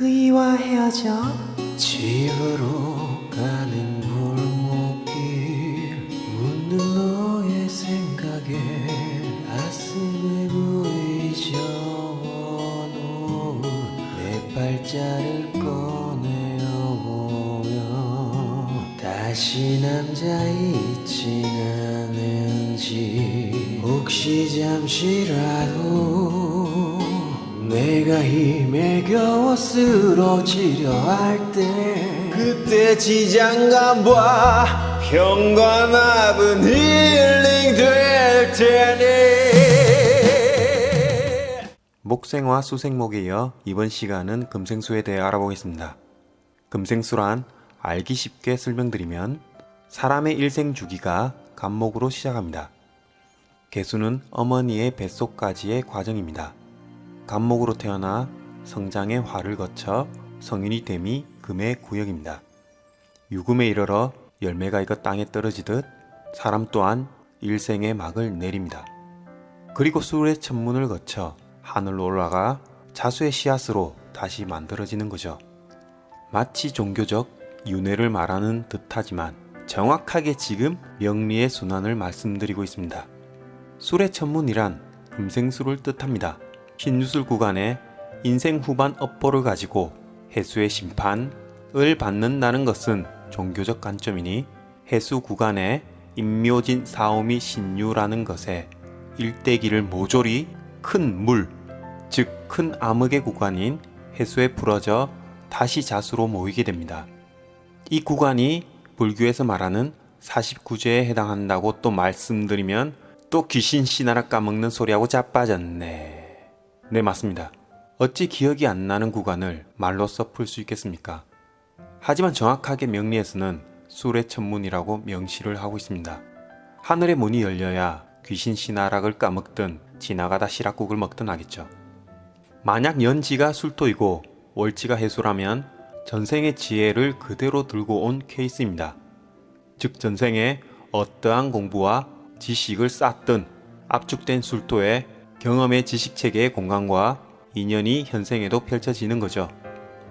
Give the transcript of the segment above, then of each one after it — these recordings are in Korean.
그이와 헤어져 집으로 가는 골목길 묻는 너의 생각에 가슴에 부이 적어놓은 내 팔자를 꺼내어 보면 다시 남자 있진 않은지 혹시 잠시라도 내가 힘에 겨워 쓰러지려 할 때 그때 지장감과 평관합은 힐링 될 테니 목생과 수생목에 이어 이번 시간은 금생수에 대해 알아보겠습니다. 금생수란 알기 쉽게 설명드리면 사람의 일생 주기가 간목으로 시작합니다. 개수는 어머니의 뱃속까지의 과정입니다. 간목으로 태어나 성장의 화를 거쳐 성인이 됨이 금의 구역입니다. 유금에 이르러 열매가 익어 땅에 떨어지듯 사람 또한 일생의 막을 내립니다. 그리고 수의 천문을 거쳐 하늘로 올라가 자수의 씨앗으로 다시 만들어지는 거죠. 마치 종교적 윤회를 말하는 듯하지만 정확하게 지금 명리의 순환을 말씀드리고 있습니다. 술의 천문이란 금생술을 뜻합니다. 신유술 구간에 인생 후반 업보를 가지고 해수의 심판을 받는다는 것은 종교적 관점이니 해수 구간에 임묘진 사오미 신유라는 것에 일대기를 모조리 큰 물, 즉 큰 암흑의 구간인 해수에 풀어져 다시 자수로 모이게 됩니다. 이 구간이 불교에서 말하는 49제에 해당한다고 또 말씀드리면 또 귀신 씨나라 까먹는 소리하고 자빠졌네. 네, 맞습니다. 어찌 기억이 안 나는 구간을 말로써 풀 수 있겠습니까? 하지만 정확하게 명리에서는 술의 천문이라고 명시를 하고 있습니다. 하늘의 문이 열려야 귀신 씨나락을 까먹든 지나가다 시락국을 먹든 하겠죠. 만약 연지가 술토이고 월지가 해수라면 전생의 지혜를 그대로 들고 온 케이스입니다. 즉 전생에 어떠한 공부와 지식을 쌓든 압축된 술토에 경험의 지식 체계의 공간과 인연이 현생에도 펼쳐지는 거죠.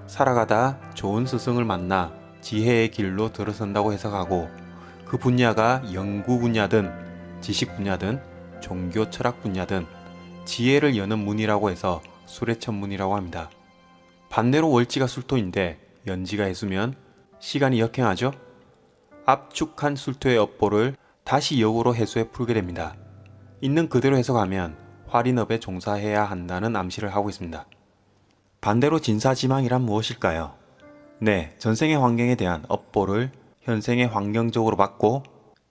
살아가다 좋은 스승을 만나 지혜의 길로 들어선다고 해석하고 그 분야가 연구 분야든 지식 분야든 종교 철학 분야든 지혜를 여는 문이라고 해서 술의 천문이라고 합니다. 반대로 월지가 술토인데 연지가 해수면 시간이 역행하죠? 압축한 술토의 업보를 다시 역으로 해수해 풀게 됩니다. 있는 그대로 해석하면 활인업에 종사해야 한다는 암시를 하고 있습니다. 반대로 진사지망이란 무엇일까요? 네, 전생의 환경에 대한 업보를 현생의 환경적으로 받고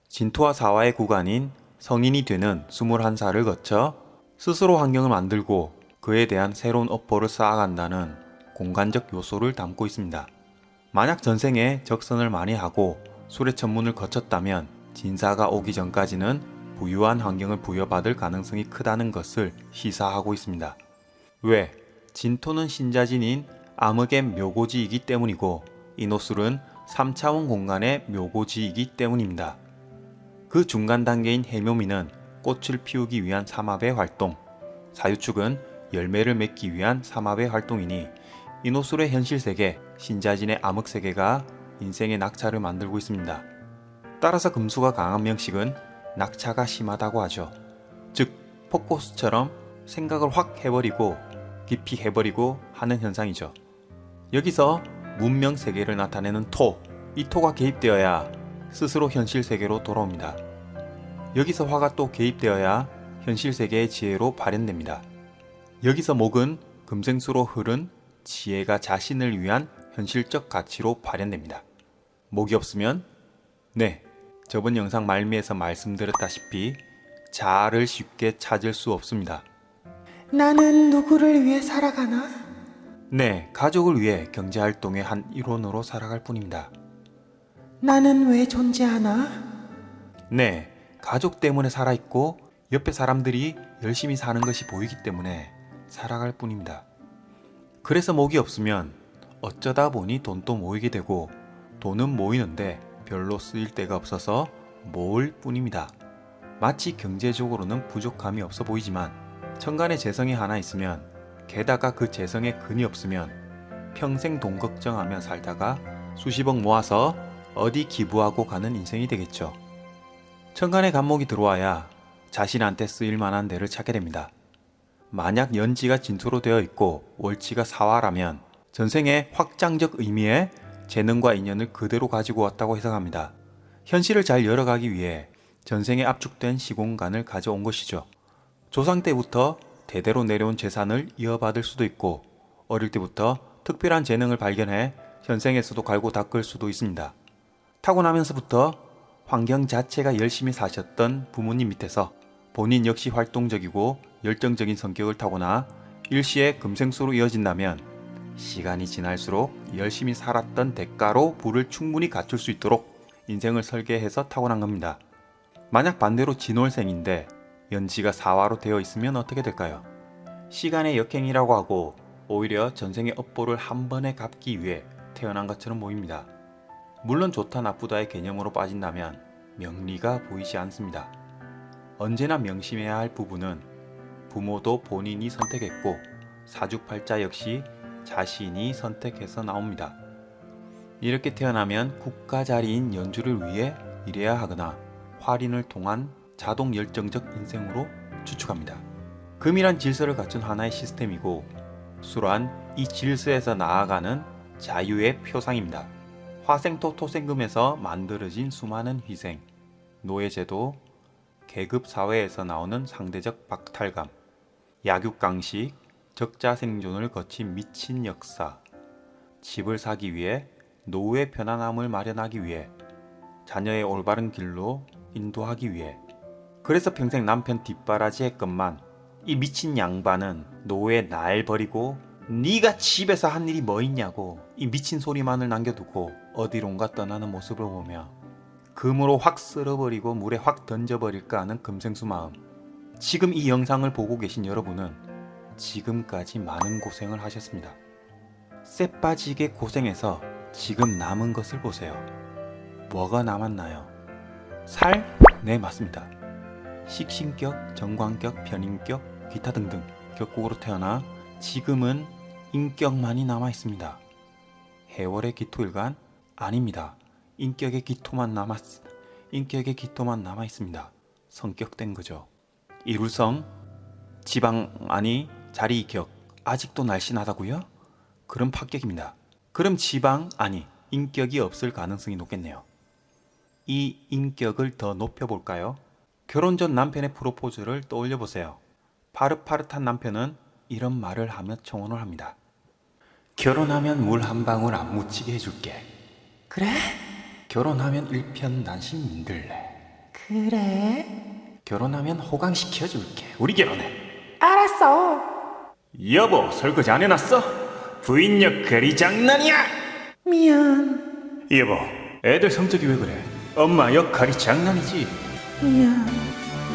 진토와 사화의 구간인 성인이 되는 21살을 거쳐 스스로 환경을 만들고 그에 대한 새로운 업보를 쌓아간다는 공간적 요소를 담고 있습니다. 만약 전생에 적선을 많이 하고 술의 천문을 거쳤다면 진사가 오기 전까지는 부유한 환경을 부여받을 가능성이 크다는 것을 시사하고 있습니다. 왜? 진토는 신자진인 암흑의 묘고지이기 때문이고 이노술은 3차원 공간의 묘고지이기 때문입니다. 그 중간 단계인 해묘미는 꽃을 피우기 위한 삼합의 활동, 사유축은 열매를 맺기 위한 삼합의 활동이니 이노술의 현실 세계, 신자진의 암흑 세계가 인생의 낙차를 만들고 있습니다. 따라서 금수가 강한 명식은 낙차가 심하다고 하죠. 즉, 폭포수처럼 생각을 확 해버리고 깊이 해버리고 하는 현상이죠. 여기서 문명 세계를 나타내는 토, 이 토가 개입되어야 스스로 현실 세계로 돌아옵니다. 여기서 화가 또 개입되어야 현실 세계의 지혜로 발현됩니다. 여기서 목은 금생수로 흐른 지혜가 자신을 위한 현실적 가치로 발현됩니다. 목이 없으면 네, 저번 영상 말미에서 말씀드렸다시피 자아를 쉽게 찾을 수 없습니다. 나는 누구를 위해 살아가나? 네, 가족을 위해 경제활동의 한 일원으로 살아갈 뿐입니다. 나는 왜 존재하나? 네, 가족 때문에 살아있고 옆에 사람들이 열심히 사는 것이 보이기 때문에 살아갈 뿐입니다. 그래서 목이 없으면 어쩌다 보니 돈도 모이게 되고 돈은 모이는데 별로 쓰일 데가 없어서 모을 뿐입니다. 마치 경제적으로는 부족함이 없어 보이지만 천간에 재성이 하나 있으면 게다가 그 재성에 근이 없으면 평생 돈 걱정하며 살다가 수십억 모아서 어디 기부하고 가는 인생이 되겠죠. 천간의 간목이 들어와야 자신한테 쓰일 만한 데를 찾게 됩니다. 만약 연지가 진토로 되어 있고 월지가 사화라면 전생의 확장적 의미의 재능과 인연을 그대로 가지고 왔다고 해석합니다. 현실을 잘 열어가기 위해 전생에 압축된 시공간을 가져온 것이죠. 조상 때부터 대대로 내려온 재산을 이어받을 수도 있고 어릴 때부터 특별한 재능을 발견해 현생에서도 갈고 닦을 수도 있습니다. 타고나면서부터 환경 자체가 열심히 사셨던 부모님 밑에서 본인 역시 활동적이고 열정적인 성격을 타고나 일시에 금생수로 이어진다면 시간이 지날수록 열심히 살았던 대가로 부를 충분히 갖출 수 있도록 인생을 설계해서 타고난 겁니다. 만약 반대로 진월생인데 연지가 사화로 되어 있으면 어떻게 될까요? 시간의 역행이라고 하고 오히려 전생의 업보를 한 번에 갚기 위해 태어난 것처럼 보입니다. 물론 좋다 나쁘다의 개념으로 빠진다면 명리가 보이지 않습니다. 언제나 명심해야 할 부분은 부모도 본인이 선택했고 사주팔자 역시 자신이 선택해서 나옵니다. 이렇게 태어나면 국가 자리인 연주를 위해 일해야 하거나 활인을 통한 자동 열정적 인생으로 추측합니다. 금이란 질서를 갖춘 하나의 시스템이고 수란 이 질서에서 나아가는 자유의 표상입니다. 화생토 토생금에서 만들어진 수많은 희생, 노예제도, 계급 사회에서 나오는 상대적 박탈감, 약육강식, 적자 생존을 거친 미친 역사, 집을 사기 위해 노후의 편안함을 마련하기 위해 자녀의 올바른 길로 인도하기 위해. 그래서 평생 남편 뒷바라지 했건만 이 미친 양반은 노후에 날 버리고 네가 집에서 한 일이 뭐 있냐고 이 미친 소리만을 남겨두고 어디론가 떠나는 모습을 보며 금으로 확 쓸어버리고 물에 확 던져버릴까 하는 금생수 마음. 지금 이 영상을 보고 계신 여러분은 지금까지 많은 고생을 하셨습니다 쎄 빠지게 고생해서 지금 남은 것을 보세요 뭐가 남았나요? 살? 네 맞습니다 식신격, 정관격, 변인격, 기타 등등 격국으로 태어나 지금은 인격만이 남아 있습니다. 해월의 기토일간 아닙니다. 인격의 기토만 남았 인격의 기토만 남아 있습니다. 성격된 거죠. 이룰성 지방 아니 자리 격 아직도 날씬하다고요? 그럼 합격입니다. 그럼 지방 아니 인격이 없을 가능성이 높겠네요. 이 인격을 더 높여볼까요? 결혼 전 남편의 프로포즈를 떠올려 보세요. 파릇파릇한 남편은 이런 말을 하며 청혼을 합니다. 결혼하면 물 한 방울 안 묻히게 해줄게. 그래? 결혼하면 일편단심 민들래. 그래? 결혼하면 호강시켜줄게. 우리 결혼해. 알았어. 여보, 설거지 안 해놨어? 부인 역할이 장난이야! 미안. 여보, 애들 성적이 왜 그래? 엄마 역할이 장난이지? 미안.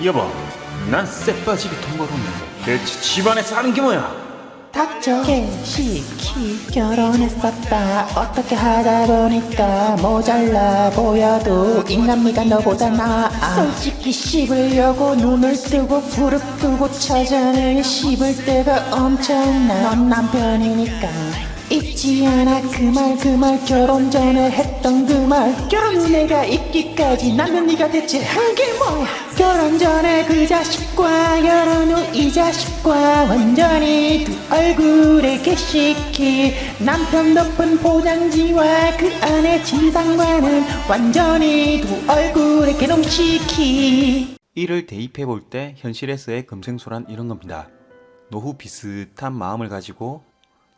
여보, 난 쎄빠지게 돈 벌었는데 대체 집안에서 하는 게 뭐야? 닥쳐. 개시키 결혼했었다. 어떻게 하다 보니까 모자라 보여도 인간미가 너보다 나아. 솔직히 씹으려고 눈을 뜨고 부릅 뜨고 찾아내 씹을 때가 엄청나. 넌 남편이니까. 잊지 않아. 그 말 그 말 결혼 전에 했던 그 말. 결혼 후 내가 있기까지 나는 네가 대체 한 게 뭐야? 결혼 전에 그 자식과 결혼 후 이 자식과 완전히 두 얼굴의 개시키 남편 덮은 포장지와 그 안에 진상과는 완전히 두 얼굴의 개놈시키. 이를 대입해 볼 때 현실에서의 금생소란 이런 겁니다. 노후 비슷한 마음을 가지고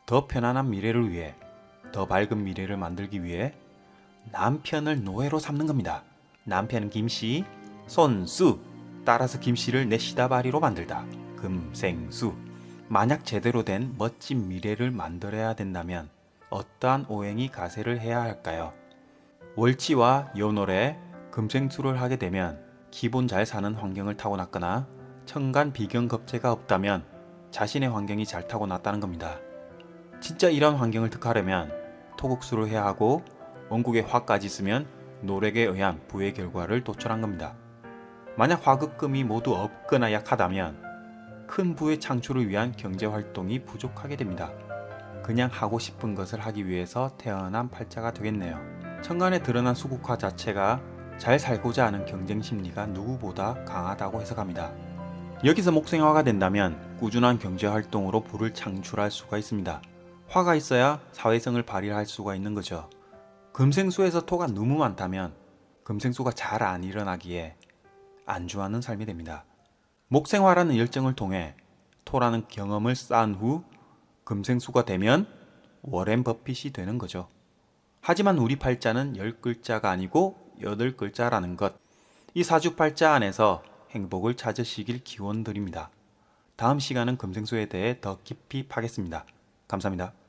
더 편안한 미래를 위해 더 밝은 미래를 만들기 위해 남편을 노예로 삼는 겁니다. 남편은 김씨, 손수 따라서 김씨를 내 시다바리로 만들다. 금생수 만약 제대로 된 멋진 미래를 만들어야 된다면 어떠한 오행이 가세를 해야 할까요? 월치와 연월에 금생수를 하게 되면 기본 잘 사는 환경을 타고났거나 천간 비경 겁재가 없다면 자신의 환경이 잘 타고났다는 겁니다. 진짜 이런 환경을 득하려면 토국수를 해야 하고 원국에 화까지 쓰면 노력에 의한 부의 결과를 도출한 겁니다. 만약 화극금이 모두 없거나 약하다면 큰 부의 창출을 위한 경제 활동이 부족하게 됩니다. 그냥 하고 싶은 것을 하기 위해서 태어난 팔자가 되겠네요. 천간에 드러난 수국화 자체가 잘 살고자 하는 경쟁 심리가 누구보다 강하다고 해석합니다. 여기서 목생화가 된다면 꾸준한 경제 활동으로 부를 창출할 수가 있습니다. 화가 있어야 사회성을 발휘할 수가 있는 거죠. 금생수에서 토가 너무 많다면 금생수가 잘 안 일어나기에 안주하는 삶이 됩니다. 목생화라는 열정을 통해 토라는 경험을 쌓은 후 금생수가 되면 워렌 버핏이 되는 거죠. 하지만 우리 팔자는 10글자가 아니고 8글자라는 것. 이 사주팔자 안에서 행복을 찾으시길 기원 드립니다. 다음 시간은 금생수에 대해 더 깊이 파겠습니다. 감사합니다.